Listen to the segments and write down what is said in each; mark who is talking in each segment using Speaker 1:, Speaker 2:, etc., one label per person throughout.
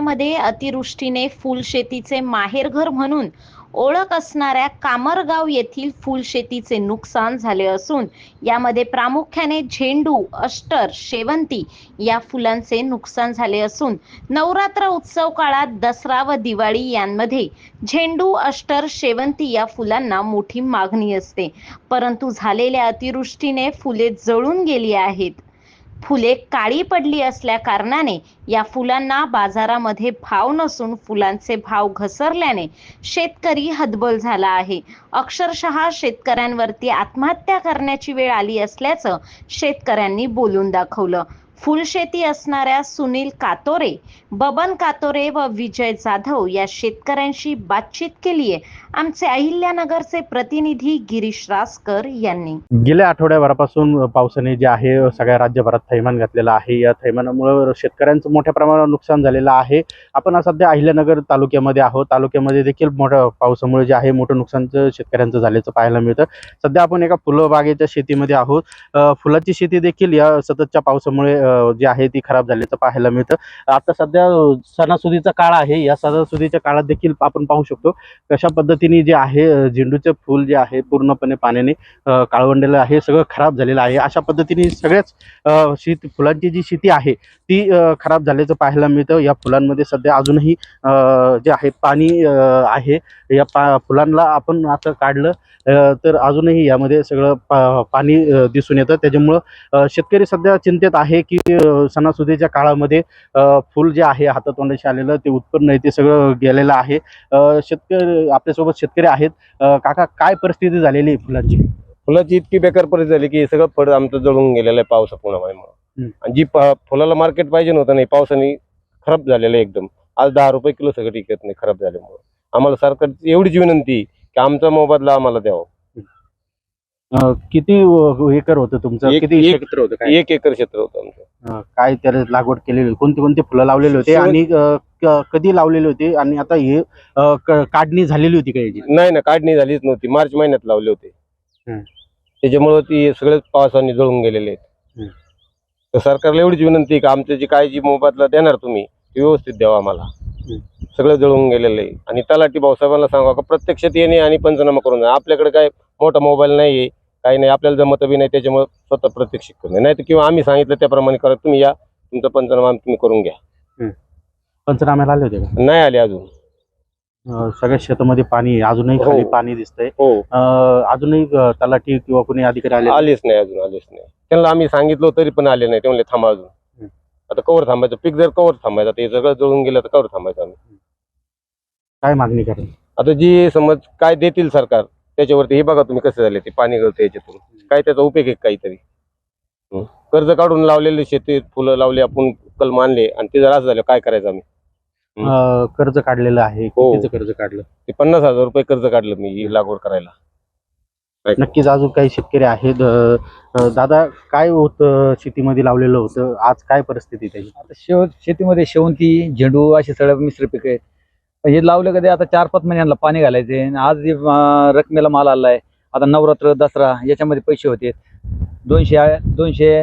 Speaker 1: जिल्ह्यामध्ये अतिवृष्टीने फुलशेतीचे माहेरघर म्हणून ओळख असणाऱ्या कामरगाव येथील फुलशेतीचे नुकसान झाले असून यामध्ये प्रामुख्याने झेंडू अष्टर शेवंती या फुलांचे नुकसान झाले असून नवरात्र उत्सव काळात दसरा व दिवाळी यांमध्ये झेंडू अष्टर शेवंती या फुलांना मोठी मागणी असते. परंतु झालेल्या अतिवृष्टीने फुले जळून गेली आहेत. फुले काळी पडली असल्या कारणाने या फुलांना बाजारामध्ये भाव नसून फुलांचे भाव घसरल्याने शेतकरी हतबल झाला आहे. अक्षरशः शेतकऱ्यांवरती आत्महत्या करण्याची वेळ आली असल्याचं शेतकऱ्यांनी बोलून दाखवलं. फुलशेती असणाऱ्या सुनील कातोरे बबन कातोरे व विजय जाधव या शेतकऱ्यांशी बातचीत केली आहे आमचे अहिल्यानगरचे प्रतिनिधी गिरीश रासकर यांनी.
Speaker 2: गेल्या आठवड्याभरापासून पावसाने जे आहे सगळ्या राज्यभरात थैमान घातलेलं आहे. या थैमानामुळे शेतकऱ्यांचं मोठ्या प्रमाणावर नुकसान झालेलं आहे. आपण सध्या अहिल्यानगर तालुक्यामध्ये आहोत. तालुक्यामध्ये देखील मोठ्या पावसामुळे जे आहे मोठं नुकसानचं शेतकऱ्यांचं झाल्याचं पाहायला मिळतं. सध्या आपण एका फुलबागेच्या शेतीमध्ये आहोत. फुलाची शेती देखील या सततच्या पावसामुळे जी आहे ती खराब झाल्याचं पाहायला मिळतं. आता सध्या सणासुदीचा काळ आहे या सणासुदीच्या काळात देखील आपण पाहू शकतो कशा पद्धतीने जे आहे झेंडूचे फूल जे आहे पूर्णपणे पाण्याने काळवंडलेलं आहे सगळं खराब झालेलं आहे. अशा पद्धतीने सगळ्याच अ, फुलांची जी शेती आहे ती खराब झाल्याचं पाहायला मिळतं. या फुलांमध्ये सध्या अजूनही जे आहे पाणी आहे या पा फुलांना आपण आता काढलं तर अजूनही यामध्ये सगळं पा पाणी दिसून येतं. त्याच्यामुळं शेतकरी सध्या चिंतेत आहे की अ, सणासुदीच्या काळामध्ये फुल जे आहे हातातोंडाशी आलेलं ते उत्पन्न आहे ते सगळं गेलेलं आहे. शेतकरी आपल्यासोबत शेतकरी आहेत. काका काय परिस्थिती झालेली आहे फुलांची?
Speaker 3: फुलाची इतकी बेकार परिस्थिती झाली की सगळं फळ आमचं जळून गेलेलं आहे पावसामुळे
Speaker 2: हम्म.
Speaker 3: आणि जी फुलाला मार्केट पाहिजे नव्हतं नाही पावसाने खराब झालेलं आहे एकदम. आज दहा रुपये किलो सगळं टिकत नाही खराब झाल्यामुळे. आम्हाला सरकारची एवढीच विनंती की आमचा मोबदला आम्हाला द्यावा.
Speaker 2: अ, किती एकर होतं तुमचं?
Speaker 3: एक-
Speaker 2: किती
Speaker 3: एक-
Speaker 2: क्षेत्र होतं काय?
Speaker 3: एक एकर क्षेत्र होतं आमचं.
Speaker 2: अ, काय त्याला लागवड केलेली? कोणती कोणती फुलं लावलेली होते?
Speaker 3: शेवट-
Speaker 2: आणि अ, क- कधी लावलेली होती? आणि आता हे अ, क- काढणी झालेली होती का याची?
Speaker 3: नाही ना काढणी झालीच नव्हती. मार्च महिन्यात लावले होते.
Speaker 2: हम्म.
Speaker 3: त्याच्यामुळे ती सगळेच पावसाने जळून गेलेले आहेत.
Speaker 2: हम्म.
Speaker 3: तर सरकारला एवढीच विनंती आहे की आमची जी काय जी मोबदला देणार तुम्ही ती व्यवस्थित द्यावा आम्हाला. सगळं जळून गेलेलं आहे. आणि तलाठी भाऊसाहेबांना सांगा का प्रत्यक्षात येणे आणि पंचनामा करून जा. आपल्याकडे काय मोठा मोबाईल नाही आहे काही नाही आपल्याला जमत बी नाही त्याच्यामुळे स्वतः प्रत्यक्ष करून नाही तर किंवा आम्ही सांगितलं त्याप्रमाणे करा तुम्ही या तुमचा पंचनामा तुम्ही करून घ्या.
Speaker 2: पंचनाम्याला आले होते का?
Speaker 3: नाही आले अजून.
Speaker 2: अ, सगळ्या शेतामध्ये पाणी आहे. अजूनही
Speaker 3: हो.
Speaker 2: खाली पाणी दिसतंय.
Speaker 3: हो.
Speaker 2: अ, अजूनही अ, तलाठी किंवा कोणी अधिकारी आले
Speaker 3: आलेच नाही अजून आलेच नाही. त्यांना आम्ही सांगितलं तरी पण आले नाही ते म्हणले थांबा अजून.
Speaker 2: हम्म.
Speaker 3: आता कवर थांबायचं पीक जर कवर थांबायचं आता हे सगळं जळून गेलं तर कवर थांबायचं आम्ही.
Speaker 2: काय मागणी करेल
Speaker 3: आता जी समज काय देतील सरकार त्याच्यावरती हे बघा तुम्ही कसं झाले ते पाणी गळतं याच्यातून. काय त्याचा उपयोग आहे काहीतरी. कर्ज काढून लावलेले शेती फुलं लावले आपण कलम आणले आणि ते जर असं झालं काय करायचं आम्ही?
Speaker 2: अ, कर्ज काढलेलं आहे.
Speaker 3: हो.
Speaker 2: कितीचं कर्ज काढलं?
Speaker 3: ते पन्नास हजार रुपये कर्ज काढलं मी ही लागवड करायला.
Speaker 2: नक्कीच अजून काही शेतकरी आहेत. अ, अ, दादा काय होतं शेतीमध्ये लावलेलं होतं? आज काय परिस्थिती त्याची?
Speaker 4: आता शेव शेतीमध्ये शेवंती झेंडू असे सगळ्या मिश्र पिकं आहेत. हे लावलं कधी आता चार पाच महिन्यांना पाणी घालायचे. आज रकमेला माल आलाय आता नवरात्र दसरा याच्यामध्ये पैसे होते. दोनशे दोनशे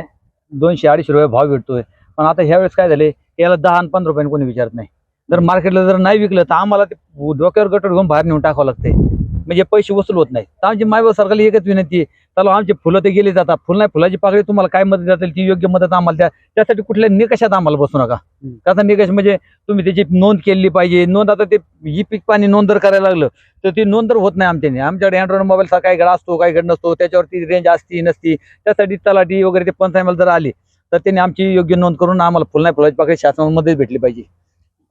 Speaker 4: दोनशे अडीचशे रुपये भाव भेटतोय. पण आता ह्यावेळेस काय झाले याला दहा आणि पंधरा रुपयाने कोणी विचारत नाही. जर मार्केटला जर नाही विकलं तर आम्हाला ते डोक्यावर गटर घेऊन बाहेर नेऊन टाकावं लागतंय. म्हणजे पैसे वसूल होत नाही तर आमची मायबा सरकारला एकच विनंती आहे चला आमचे फुलं ते गेले जातात. फुल नाही फुलाची पाकळी तुम्हाला काय मदत जातील ती योग्य मदत आम्हाला द्या. त्यासाठी कुठल्या निकषात आम्हाला बसू नका. त्याचा निकष म्हणजे तुम्ही त्याची नोंद केली पाहिजे. नोंद आता ते ही पीक पाणी नोंद जर करायला लागलं तर ती नोंद तर होत नाही आमच्याने. आमच्याकडे अँड्रॉइड मोबाईलचा काही गड असतो काही गड नसतो त्याच्यावरती रेंज असती नसती. त्यासाठी तलाठी वगैरे ते पंचायत जर आले. तर त्यांनी आमची योग्य नोंद करून आम्हाला फुल नाही फुलाची पाकळी शासनामध्ये भेटली पाहिजे.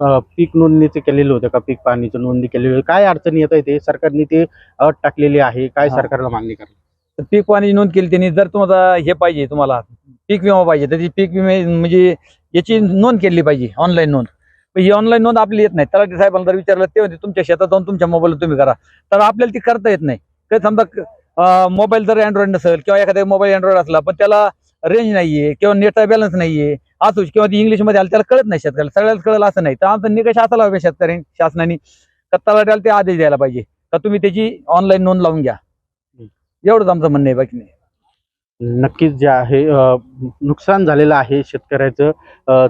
Speaker 2: पीक नोंदणीचे केलेलं होतं का? पीक पाणीचं नोंदणी केलेली होती. काय अडचणी येत आहे ते? सरकारने ते अट टाकलेली आहे. काय
Speaker 4: हा.
Speaker 2: सरकारला मागणी करा
Speaker 4: तर पीक पाणी नोंद केली त्यांनी. जर तुम्हाला हे पाहिजे तुम्हाला पीक विमा पाहिजे तर ती पीक विमे म्हणजे याची नोंद केली पाहिजे ऑनलाईन नोंद. पण ही ऑनलाईन नोंद आपली येत नाही. तलाठी साहेबांना जर विचारलं ते म्हणते तुमच्या शेतात जाऊन तुमच्या मोबाईल तुम्ही करा. तर आपल्याला ती करता येत नाही. तर समजा मोबाईल जर अँड्रॉइड नसेल किंवा एखादा मोबाईल अँड्रॉइड असला पण त्याला रेंज नाहीये किंवा नेटचा बॅलन्स नाहीये असूच किंवा ती इंग्लिशमध्ये आलं त्याला कळत नाही शेतकऱ्याला सगळ्याला कळलं असं नाही. तर आमचा निकष असा लावा शेतकऱ्यांनी शासनाने कत्ताला तलाट्याला ते आदेश द्यायला पाहिजे. तर तुम्ही त्याची ऑनलाईन नोंद लावून घ्या. एवढंच आमचं म्हणणं आहे बाकी नाही.
Speaker 2: नक्कीच जे आहे नुकसान झालेलं आहे शेतकऱ्याचं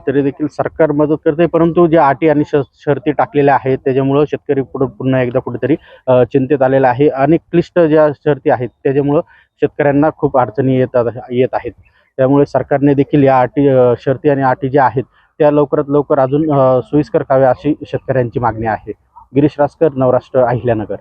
Speaker 2: तरी देखील सरकार मदत करते परंतु जे अटी आणि श शर्ती टाकलेल्या आहेत त्याच्यामुळं शेतकरी पुढं पुन्हा एकदा कुठेतरी चिंतेत आलेला आहे. आणि क्लिष्ट ज्या शर्ती आहेत त्याच्यामुळं शेतकऱ्यांना खूप अडचणी येतात येत आहेत. त्यामुळे सरकारने देखील या अटी शर्ती आणि अटी ज्या आहेत त्या लवकरात लवकर अजून सोयीस्कर कराव्या अशी शेतकऱ्यांची मागणी आहे. गिरीश रासकर नवराष्ट्र अहिल्यानगर.